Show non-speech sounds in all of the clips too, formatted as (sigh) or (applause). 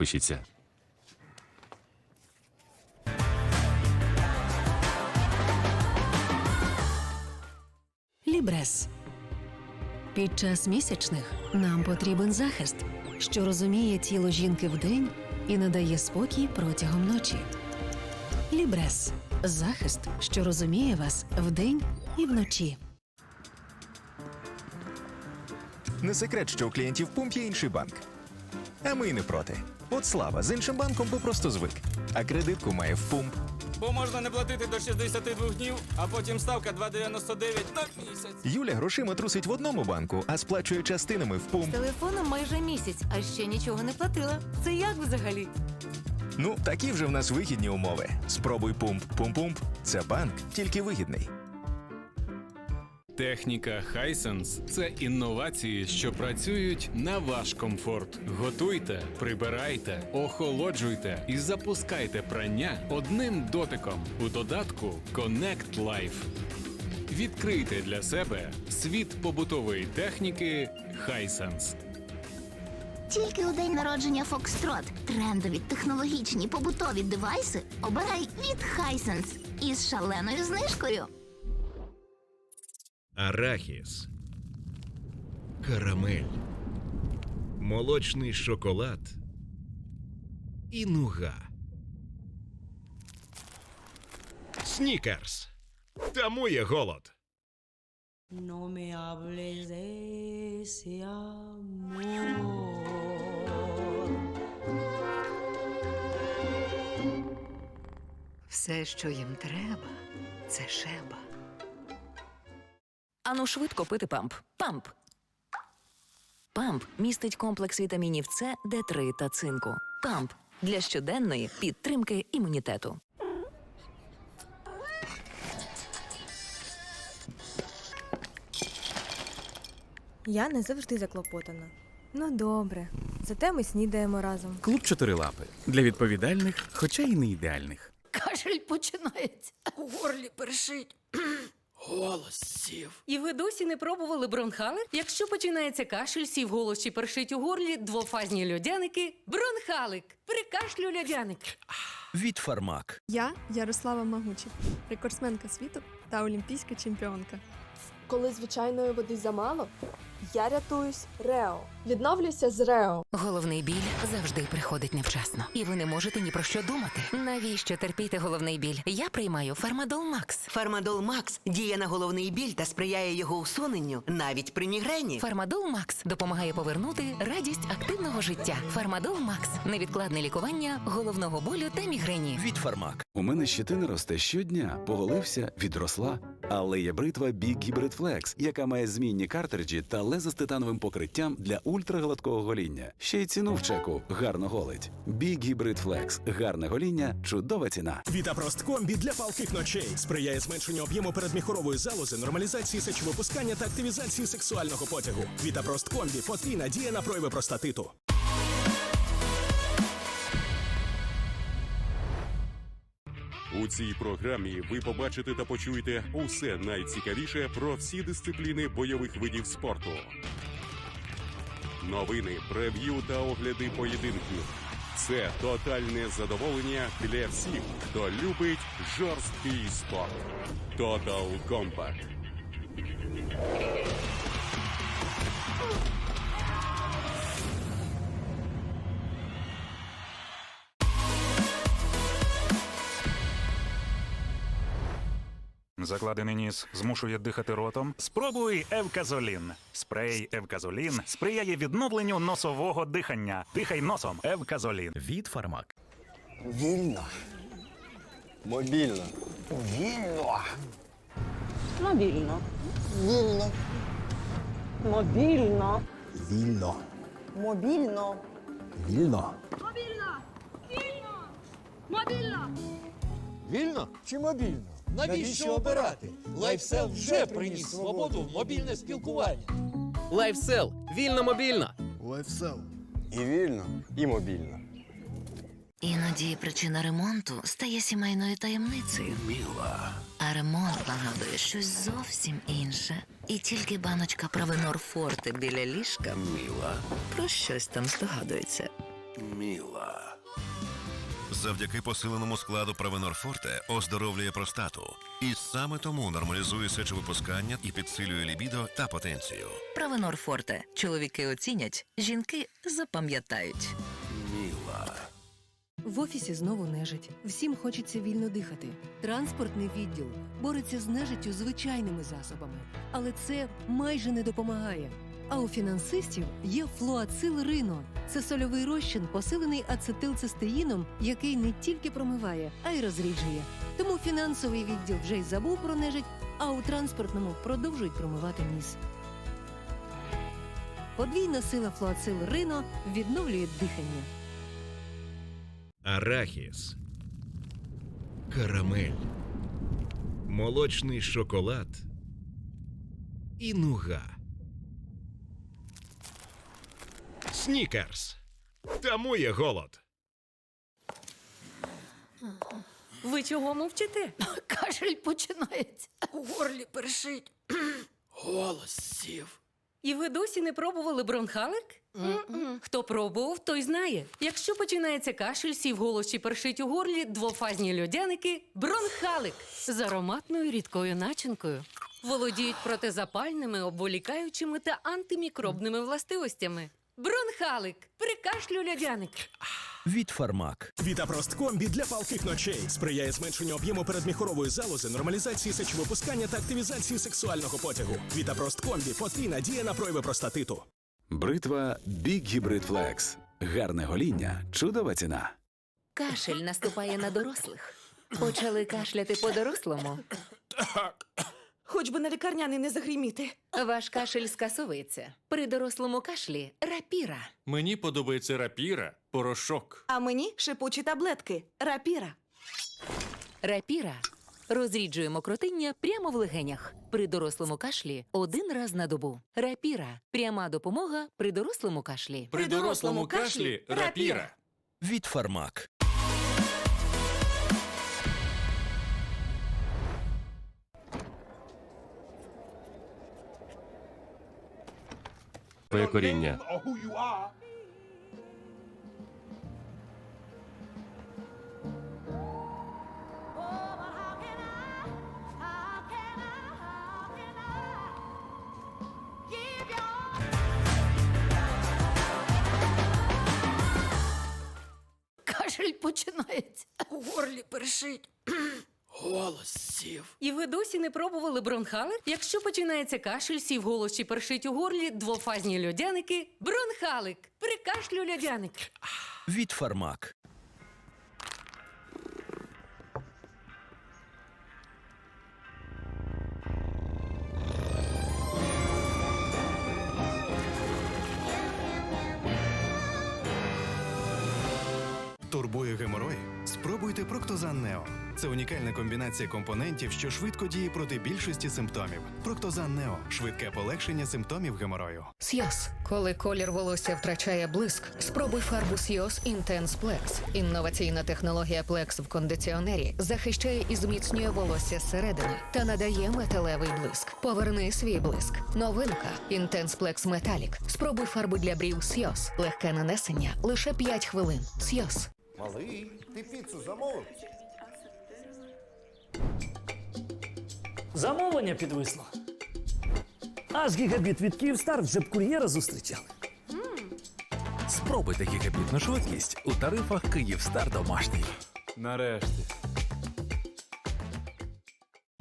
Пишіться. Лібрес. Під час місячних нам потрібен захист, що розуміє тіло жінки вдень і надає спокій протягом ночі. Лібрес захист, що розуміє вас вдень і вночі. Не секрет, що у клієнтів пумп є інший банк. А ми й не проти. От слава з іншим банком попросту звик. А кредитку має в пумп. Бо можна не платити до 62 днів, а потім ставка 2,99 на місяць. Юля грошима трусить в одному банку, а сплачує частинами в пумп. Телефоном майже місяць, а ще нічого не платила. Це як взагалі? Ну, такі вже в нас вигідні умови. Спробуй пумп. Пум-пумп. Це банк, тільки вигідний. Техніка Hisense – це інновації, що працюють на ваш комфорт. Готуйте, прибирайте, охолоджуйте і запускайте прання одним дотиком у додатку Connect Life. Відкрийте для себе світ побутової техніки Hisense. Тільки у день народження Foxtrot трендові технологічні побутові девайси обирай від Hisense із шаленою знижкою. Арахіс, карамель, молочний шоколад і нуга. Снікерс. Тому є голод. No me hables de ese amor. Все, що їм треба, це шеба. Ану швидко пити памп. Памп. Памп містить комплекс вітамінів С, Д3 та цинку. Памп для щоденної підтримки імунітету. Я не завжди заклопотана. Ну добре. Зате ми снідаємо разом. Клуб чотирилапи для відповідальних, хоча й не ідеальних. Кашель починається. У горлі першить. Голос сів. І ви досі не пробували бронхалик? Якщо починається кашель, сів голос чи першить у горлі, двофазні льодяники. Бронхалик. прикашлю льодяник. Від фармак. Я Ярослава Магучі, рекордсменка світу та олімпійська чемпіонка. Коли звичайної води замало, я рятуюсь Рео. Відновлюся з Рео. Головний біль завжди приходить невчасно, і ви не можете ні про що думати. Навіщо терпіти головний біль? Я приймаю Фармадол Макс. Фармадол Макс діє на головний біль та сприяє його усуненню навіть при мігрені. Фармадол Макс допомагає повернути радість активного життя. Фармадол Макс невідкладне лікування головного болю та мігрені. Від фармак. У мене щетина росте щодня, поголився, відросла. Але є бритва Big Hybrid Flex, яка має змінні картриджі та лезо з титановим покриттям для ультрагладкого гоління. Ще й ціну в чеку гарно голить. Big Hybrid Flex. гарне гоління, чудова ціна. Вітапрост комбі для палких ночей сприяє зменшенню об'єму передміхорової залози, нормалізації сечовипускання та активізації сексуального потягу. Вітапрост комбі потрійна діє на прояви простатиту. У цій програмі ви побачите та почуєте усе найцікавіше про всі дисципліни бойових видів спорту. Новини, прев'ю та огляди поєдинків. Це тотальне задоволення для всіх, хто любить жорсткий спорт. Total Combat. Закладений ніс змушує дихати ротом. Спробуй Евказолін. Спрей Евказолін сприяє відновленню носового дихання. Дихай носом. Евказолін. Від фармак. Вільно. Мобільно. Вільно. Мобільно. Вільно. Мобільно. Вільно. Мобільно. Вільно. Вільно чи мобільно? Навіщо обирати? Лайфсел вже приніс свободу в мобільне спілкування. Лайфсел. Вільно мобільно. Лайфсел. І вільно, і мобільно. Іноді причина ремонту стає сімейною таємницею. Міла. А ремонт нагадує щось зовсім інше. І тільки баночка Провенор Форте біля ліжка Міла. про щось там здогадується. Міла. Завдяки посиленому складу Провенор Форте оздоровлює простату. І саме тому нормалізує сечовипускання і підсилює лібідо та потенцію. Правенор Форте. Чоловіки оцінять, жінки запам'ятають. Міла. В офісі знову нежить. Всім хочеться вільно дихати. Транспортний відділ бореться з нежиттю звичайними засобами, але це майже не допомагає. А у фінансистів є флуацил Рино. Це сольовий розчин, посилений ацетилцистеїном, який не тільки промиває, а й розріджує. Тому фінансовий відділ вже й забув про нежить, а у транспортному продовжують промивати ніс. Подвійна сила флуацил Рино відновлює дихання. Арахіс. Карамель. Молочний шоколад. І нуга. Снікерс. Тамує голод. Ви чого мовчите? (laughs) Кашель починається. У горлі першить. Голос сів. І ви досі не пробували бронхалик? Хто пробував, той знає. Якщо починається кашель, сів голос чи першить у горлі, двофазні льодяники бронхалик з ароматною рідкою начинкою. Володіють протизапальними, обволікаючими та антимікробними властивостями. Бронхалик при кашлю льодяник. Від Фармак. Вітапрост комбі для палких ночей сприяє зменшенню об'єму передміхорової залози, нормалізації сечовипускання та активізації сексуального потягу. Вітапрост комбі потрійна дія на прояви простатиту. Бритва Big Hybrid Flex. Гарне гоління, чудова ціна. Кашель наступає на дорослих. Почали кашляти по-дорослому. Хоч би на лікарняний не загріміти. Ваш кашель скасовується. При дорослому кашлі рапіра. Мені подобається рапіра, порошок. А мені шипучі таблетки. Рапіра. Рапіра. Розріджуємо кротиння прямо в легенях. При дорослому кашлі один раз на добу. Рапіра. Пряма допомога при дорослому кашлі. При дорослому кашлі рапіра. Від Фармак. Твоє коріння. Кашель починається. У горлі першить. Голос сів. І ви досі не пробували бронхалик? Якщо починається кашель, сів голос чи першить у горлі, двофазні льодяники бронхалик при кашлю льодяник. Від Фармак. Турбує геморой? Спробуйте Проктозан Нео. Це унікальна комбінація компонентів, що швидко діє проти більшості симптомів. Проктозан Нео швидке полегшення симптомів геморою. Сйоз. Коли колір волосся втрачає блиск, спробуй фарбу Сйоз Intense Plex. Інноваційна технологія Plex в кондиціонері захищає і зміцнює волосся зсередини та надає металевий блиск. Поверни свій блиск. Новинка Intense Plex Metallic. Спробуй фарбу для брів Сйоз. Легке нанесення лише 5 хвилин. Сйоз. Малий, ти піцу замовив? Замовлення підвисло. Аж гігабіт від Київстар вже б кур'єра зустрічали. Спробуйте гігабітну швидкість у тарифах Київстар домашній. Нарешті.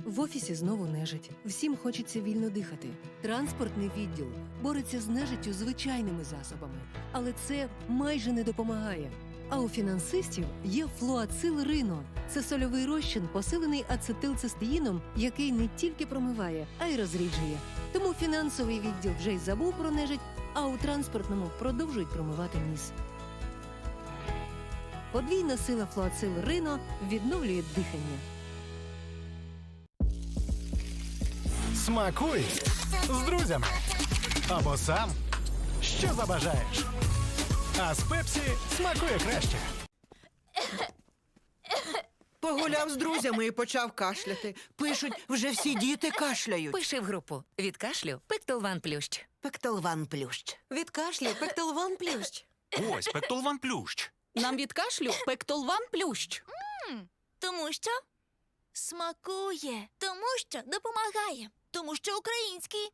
В офісі знову нежить. Всім хочеться вільно дихати. Транспортний відділ бореться з нежиттю звичайними засобами, але це майже не допомагає. А у фінансистів є флуацил Рино. Це сольовий розчин, посилений ацетилцистеїном, який не тільки промиває, а й розріджує. Тому фінансовий відділ вже й забув про нежить, а у транспортному продовжують промивати ніс. Подвійна сила флуацил Рино відновлює дихання. Смакуй з друзями. Або сам. Що забажаєш? А з Пепсі смакує краще. Погуляв з друзями і почав кашляти. Пишуть, вже всі діти кашляють. Пиши в групу. Від кашлю Пектолван Плющ. Пектолван плющ. Від кашлю пектолван плющ. Ось Пектолван Плющ. Нам від кашлю пектолван плющ. Тому що смакує, тому що допомагає, тому що український.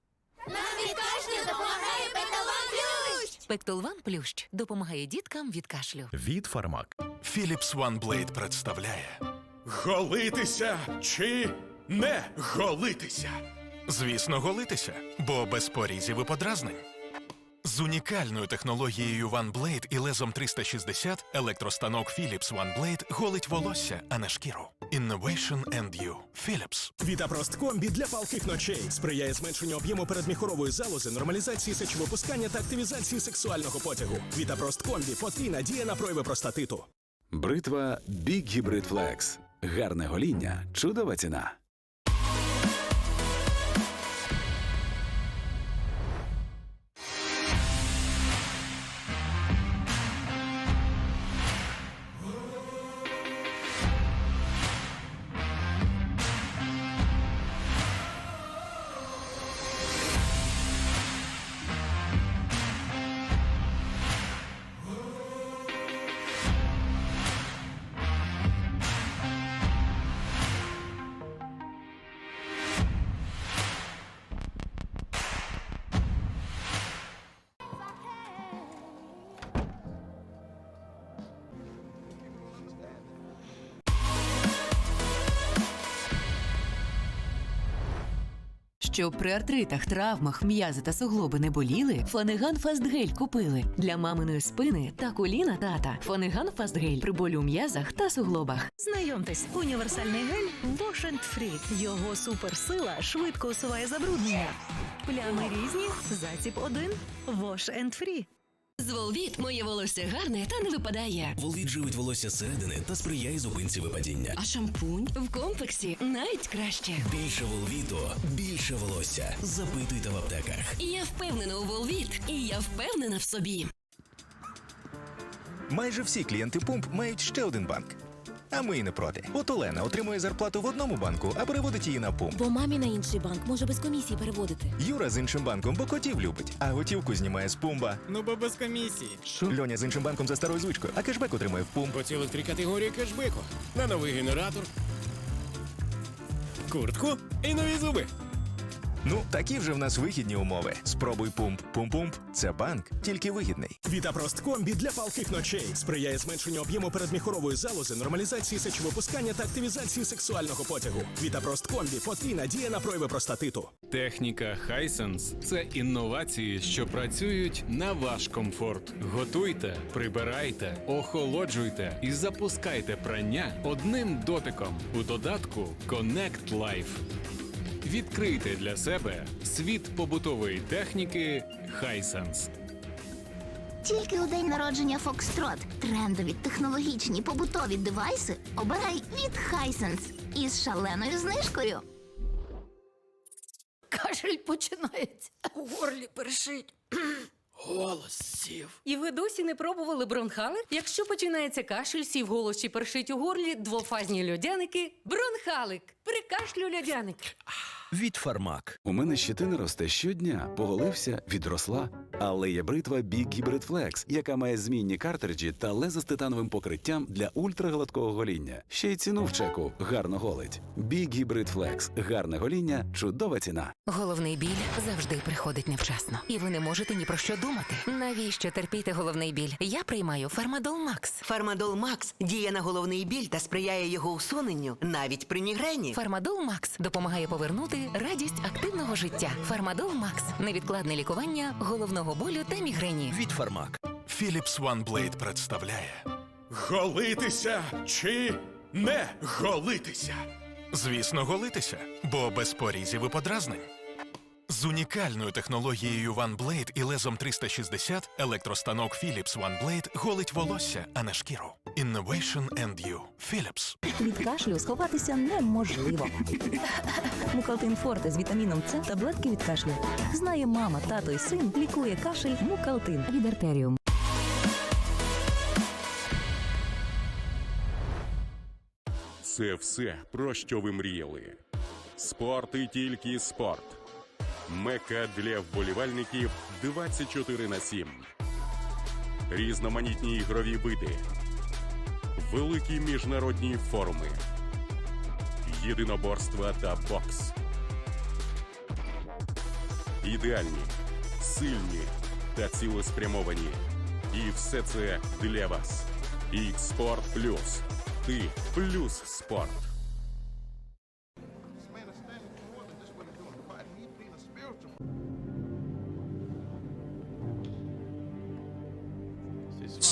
Нам від кашлю допомагає Петалон Плющ! Пектолван Плющ допомагає діткам від кашлю. Від Фармак. Philips OneBlade представляє Голитися чи не голитися? Звісно, голитися, бо без порізів і подразнень. З унікальною технологією OneBlade і лезом 360 електростанок Philips OneBlade голить волосся, а не шкіру. Innovation and You. Philips. Вітапрост комбі для палких ночей сприяє зменшенню об'єму передміхорової залози, нормалізації сечовипускання та активізації сексуального потягу. Вітапрост комбі потрійна дія на прояви простатиту. Бритва Big Hybrid Flex. Гарне гоління, чудова ціна. Щоб при артритах, травмах, м'язи та суглоби не боліли, Фанеган Фастгель купили для маминої спини та коліна тата. Фанеган Фастгель при болю м'язах та суглобах. Знайомтесь, універсальний гель Wash Free. Його суперсила швидко усуває забруднення. Плями різні, засіб один Wash Free. З Волвіт моє волосся гарне та не випадає. Волвіт живить волосся зсередини та сприяє зупинці випадіння. А шампунь в комплексі навіть краще. Більше волвіту, більше волосся. Запитуйте в аптеках. Я впевнена у Волвіт, і я впевнена в собі. Майже всі клієнти пумп мають ще один банк. А ми й не проти. От Олена отримує зарплату в одному банку, а переводить її на пум. Бо мамі на інший банк може без комісії переводити. Юра з іншим банком, бо котів любить, а готівку знімає з пумба. Ну бо без комісії. Льоня з іншим банком за старою звичкою, а кешбек отримує в пумп. По цілих три категорії кешбеку. На новий генератор. Куртку і нові зуби. Ну, такі вже в нас вигідні умови. Спробуй пумп. Пум-пумп це банк, тільки вигідний. Вітапрост комбі для палких ночей сприяє зменшенню об'єму передміхорової залози, нормалізації сечовипускання та активізації сексуального потягу. Вітапрост комбі потрійна дія на прояви простатиту. Техніка Hisense – це інновації, що працюють на ваш комфорт. Готуйте, прибирайте, охолоджуйте і запускайте прання одним дотиком у додатку Connect Life. Відкрийте для себе світ побутової техніки Хайсенс. Тільки у день народження Фокстрот. Трендові технологічні побутові девайси обирай від Хайсенс із шаленою знижкою. Кашель починається. У горлі першить. Голос сів. І ви досі не пробували бронхалик? Якщо починається кашель, сів голос чи першить у горлі, двофазні льодяники. Бронхалик. Прикашлю льодяник. Від Фармак. У мене щетина росте щодня, поголився, відросла. Але є бритва Big Hybrid Flex, яка має змінні картриджі та лезо з титановим покриттям для ультрагладкого гоління. Ще й ціну в чеку гарно голить. Big Hybrid Flex. гарне гоління, чудова ціна. Головний біль завжди приходить невчасно, і ви не можете ні про що думати. Навіщо терпіти головний біль? Я приймаю Фармадол Макс. Фармадол Макс діє на головний біль та сприяє його усуненню навіть при мігрені. Фармадол Макс допомагає повернути радість активного життя. Фармадол Макс невідкладне лікування головного болю та мігрені. Від Фармак. Philips OneBlade представляє Голитися чи не голитися? Звісно, голитися, бо без порізів і подразнень. З унікальною технологією OneBlade і лезом 360 електростанок Philips OneBlade голить волосся, а не шкіру. Innovation and You. Philips. Від кашлю сховатися неможливо. Мукалтин Форте з вітаміном С таблетки від кашлю. Знає мама, тато і син лікує кашель Мукалтин від артеріум. Це все, про що ви мріяли. Спорт і тільки спорт. Мека для вболівальників 24 на 7. різноманітні ігрові види, великі міжнародні форуми, єдиноборства та бокс. Ідеальні, сильні та цілеспрямовані. І все це для вас. X-Sport Plus. Ти плюс спорт.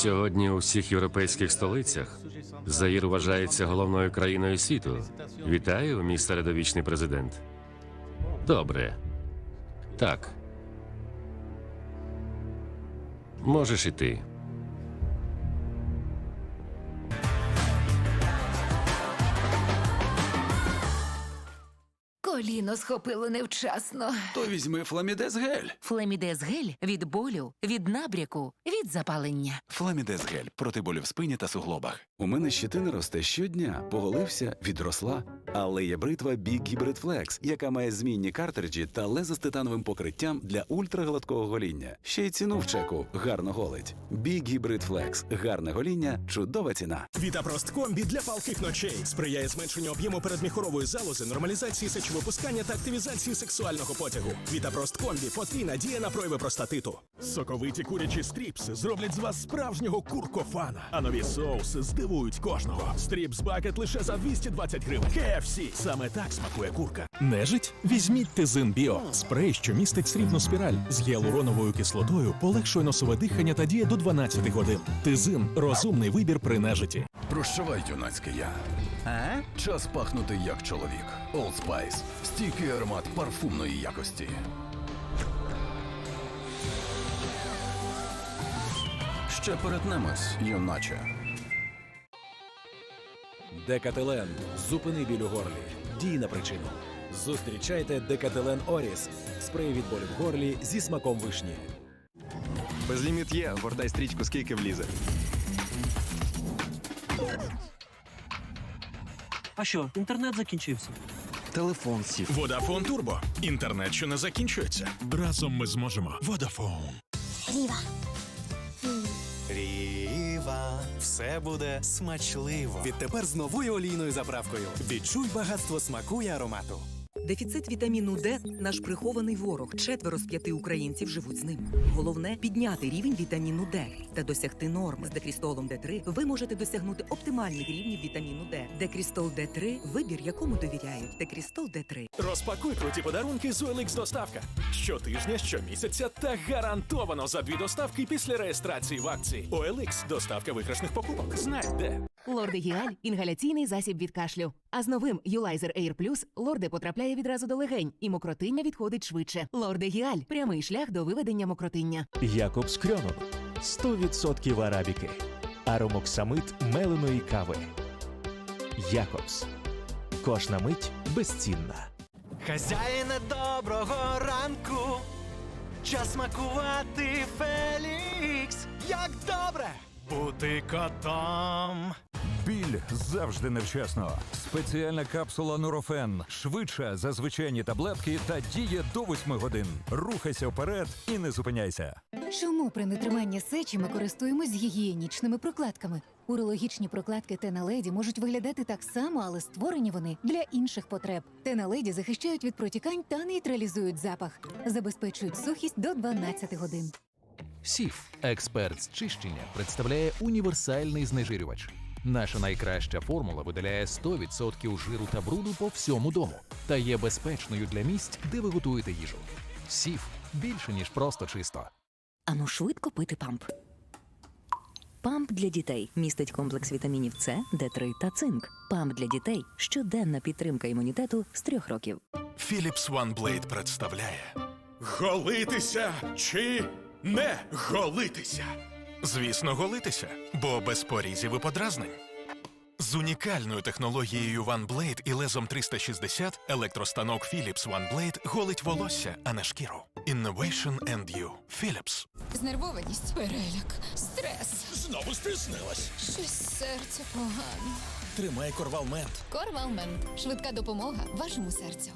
Сьогодні у всіх європейських столицях Заїр вважається головною країною світу. Вітаю, мій середовічний президент. Добре. Так. Можеш іти. Коліно схопило невчасно. То візьми фламідез гель. Флемідез гель від болю, від набряку, від запалення. Фламідез гель проти болю в спині та суглобах. У мене щетина росте щодня, поголився, відросла. Але є бритва Big Hybrid Flex, яка має змінні картриджі та лезо з титановим покриттям для ультрагладкого гоління. Ще й ціну в чеку гарно голить. Big Hybrid Flex. гарне гоління, чудова ціна. Вітапрост комбі для палких ночей сприяє зменшенню об'єму передміхорової залози, нормалізації сечовипускання та активізації сексуального потягу. Вітапрост комбі потрійна дія на прояви простатиту. Соковиті курячі стріпси зроблять з вас справжнього куркофана. А нові соуси здивують кожного. Стріпс бакет лише за 220 гривень. KFC. саме так смакує курка. Нежить? Візьміть Тизин Біо. Спрей, що містить срібну спіраль з гіалуроновою кислотою, полегшує носове дихання та діє до 12 годин. Тизин розумний вибір при нежиті. Прощавай, юнацький я. А? Час пахнути як чоловік. Old Spice. Стійкий аромат парфумної якості. Ще перетнемось, юначе. Декателен. Зупини біль у горлі. Дій на причину. Зустрічайте Декателен Оріс. Спрей від болю в горлі зі смаком вишні. Безліміт є, гортай стрічку, скільки влізе. А що, інтернет закінчився? Телефон сів. Водафон Турбо. Інтернет, що не закінчується. Разом ми зможемо. Водафон. Ріва. Все буде смачливо. Відтепер з новою олійною заправкою. Відчуй багатство смаку і аромату. Дефіцит вітаміну Д наш прихований ворог. Четверо з п'яти українців живуть з ним. Головне підняти рівень вітаміну Д та досягти норми. З декрістолом Д3 ви можете досягнути оптимальних рівнів вітаміну Д. Декрістол Д3 – вибір, якому довіряють. Декрістол Д3. Розпакуй круті подарунки з OLX доставка. Щотижня, щомісяця та гарантовано за дві доставки після реєстрації в акції. OLX – доставка виграшних покупок. Знай де. Лордегіаль інгаляційний засіб від кашлю. А з новим Юлайзер Air Plus лорде потрапляє відразу до легень, і мокротиння відходить швидше. Лордегіаль прямий шлях до виведення мокротиння. Якобс Крьонов 100% арабіки. Аромоксамит меленої кави. Якобс. Кожна мить безцінна. Хазяїне доброго ранку. Час смакувати Фелікс. Як добре бути котом. Біль завжди невчасно. Спеціальна капсула Нурофен швидша за звичайні таблетки та діє до 8 годин. Рухайся вперед і не зупиняйся. Чому при нетриманні сечі ми користуємось гігієнічними прокладками? Урологічні прокладки Тена Леді можуть виглядати так само, але створені вони для інших потреб. Тена Леді захищають від протікань та нейтралізують запах, забезпечують сухість до 12 годин. Сіф, експерт з чищення, представляє універсальний знежирювач. Наша найкраща формула видаляє 100% жиру та бруду по всьому дому та є безпечною для місць, де ви готуєте їжу. Сіф більше ніж просто чисто. Ану швидко пити памп. Памп для дітей містить комплекс вітамінів С, Д3 та цинк. Памп для дітей щоденна підтримка імунітету з трьох років. Philips OneBlade представляє Голитися чи не голитися? Звісно, голитися, бо без порізів і подразнень. З унікальною технологією OneBlade і лезом 360 електростанок Philips OneBlade голить волосся, а не шкіру. Innovation and you. Philips. Знервованість, переляк, стрес. Знову стиснилась. Щось серце погано. Тримай корвалмент. Корвалмент. Швидка допомога вашому серцю.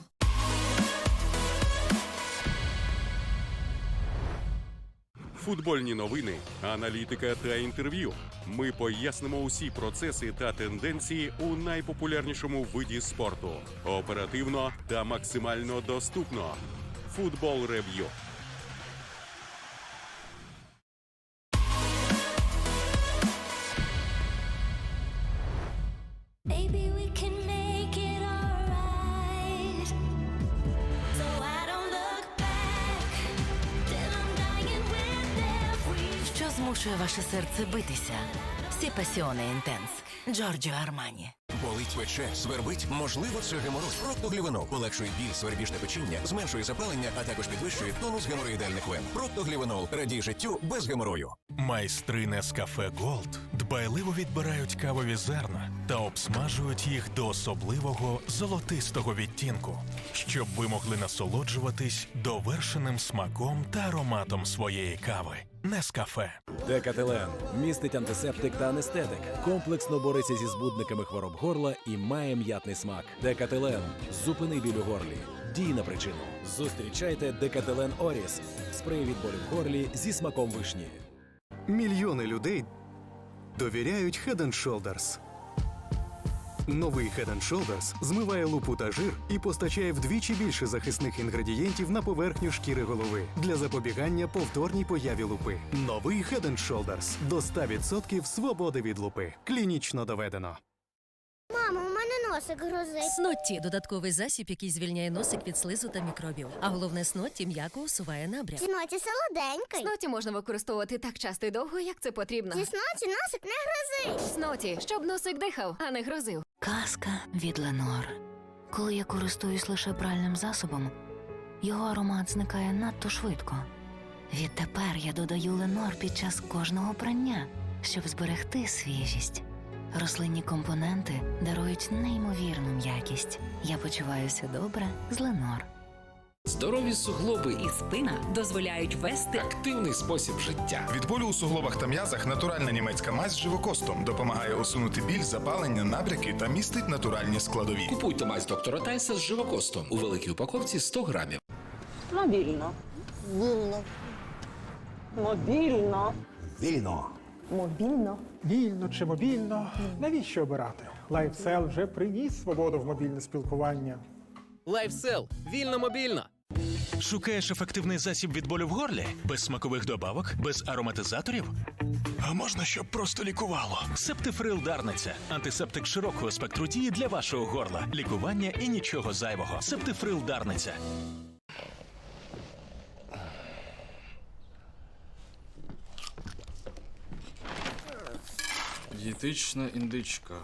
Футбольні новини, аналітика та інтерв'ю. Ми пояснимо усі процеси та тенденції у найпопулярнішому виді спорту. Оперативно та максимально доступно. Футбол рев'ю. Ваше серце битися? Сі пасіоне інтенс. Джорджо Армані. Болить пече, свербить, можливо, це геморой. Проктоглівенол полегшує біль, свербіжне печіння, зменшує запалення, а також підвищує тонус геморроїдальних вен. Проктоглівенол радій життю без геморою. Майстри Нескафе Голд дбайливо відбирають кавові зерна та обсмажують їх до особливого золотистого відтінку, щоб ви могли насолоджуватись довершеним смаком та ароматом своєї кави. Нескафе. Декателен містить антисептик та анестетик. Комплексно бореться зі збудниками хвороб горла і має м'ятний смак. Декателен зупини біль у горлі. Дій на причину. Зустрічайте Декателен Оріс. Спрей від болю в горлі зі смаком вишні. Мільйони людей довіряють Head Shoulders. Новий Head Shoulders змиває лупу та жир і постачає вдвічі більше захисних інгредієнтів на поверхню шкіри голови для запобігання повторній появі лупи. Новий Head Shoulders до 100% свободи від лупи. Клінічно доведено. Мамо, носик грозить. Снотті додатковий засіб, який звільняє носик від слизу та мікробів. А головне снотті м'яко усуває набряк. Сноті солоденький. Сноті можна використовувати так часто і довго, як це потрібно. Зі сноті носик не грозить. Сноті, щоб носик дихав, а не грозив. Казка від Ленор. Коли я користуюсь лише пральним засобом, його аромат зникає надто швидко. Відтепер я додаю Ленор під час кожного прання, щоб зберегти свіжість. Рослинні компоненти дарують неймовірну м'якість. Я почуваюся добре з Ленор. Здорові суглоби і спина дозволяють вести активний спосіб життя. Від болю у суглобах та м'язах натуральна німецька мазь з живокостом допомагає усунути біль, запалення, набряки та містить натуральні складові. Купуйте мазь доктора Тайса з живокостом у великій упаковці 100 грамів. Мобільно. Вільно. Мобільно. Вільно. Мобільно. Вільно чи мобільно? Навіщо обирати? LifeSell вже приніс свободу в мобільне спілкування. Лайфсел. Вільно мобільно. Шукаєш ефективний засіб від болю в горлі? Без смакових добавок, без ароматизаторів? А можна, щоб просто лікувало? Септифрил Дарниця. Антисептик широкого спектру дії для вашого горла. Лікування і нічого зайвого. Септифрил Дарниця. Дієтична індичка.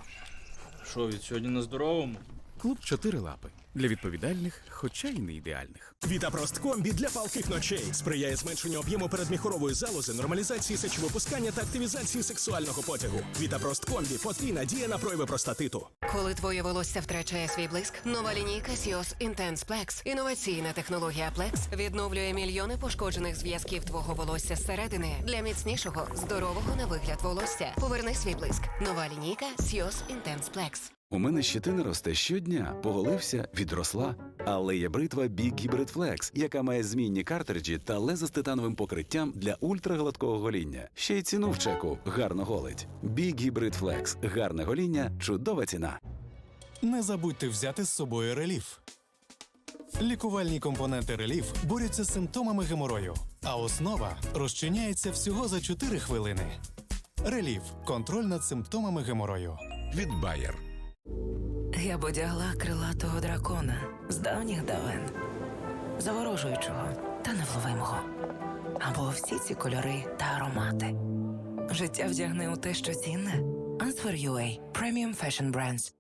Що від сьогодні на здоровому? Клуб чотири лапи для відповідальних, хоча й не ідеальних. Вітапрост комбі для палких ночей сприяє зменшенню об'єму передміхорової залози, нормалізації сечовипускання та активізації сексуального потягу. Вітапрост комбі потрійна дія на прояви простатиту. Коли твоє волосся втрачає свій блиск, нова лінійка Sios Intense Plex, інноваційна технологія Plex, відновлює мільйони пошкоджених зв'язків твого волосся зсередини для міцнішого, здорового на вигляд волосся. Поверни свій блиск. Нова лінійка Sios Intense Plex. У мене щетина росте щодня, поголився, відросла. Але є бритва Big Hybrid Flex, яка має змінні картриджі та лезо з титановим покриттям для ультрагладкого гоління. Ще й ціну в чеку гарно голить. Big Hybrid Flex. гарне гоління, чудова ціна. Не забудьте взяти з собою реліф. Лікувальні компоненти реліф борються з симптомами геморою, а основа розчиняється всього за 4 хвилини. Реліф контроль над симптомами геморою. Від Bayer. Я б одягла крилатого дракона з давніх давен, заворожуючого та невловимого. Або всі ці кольори та аромати. Життя вдягне у те, що цінне. Answer UA. Premium Fashion Brands.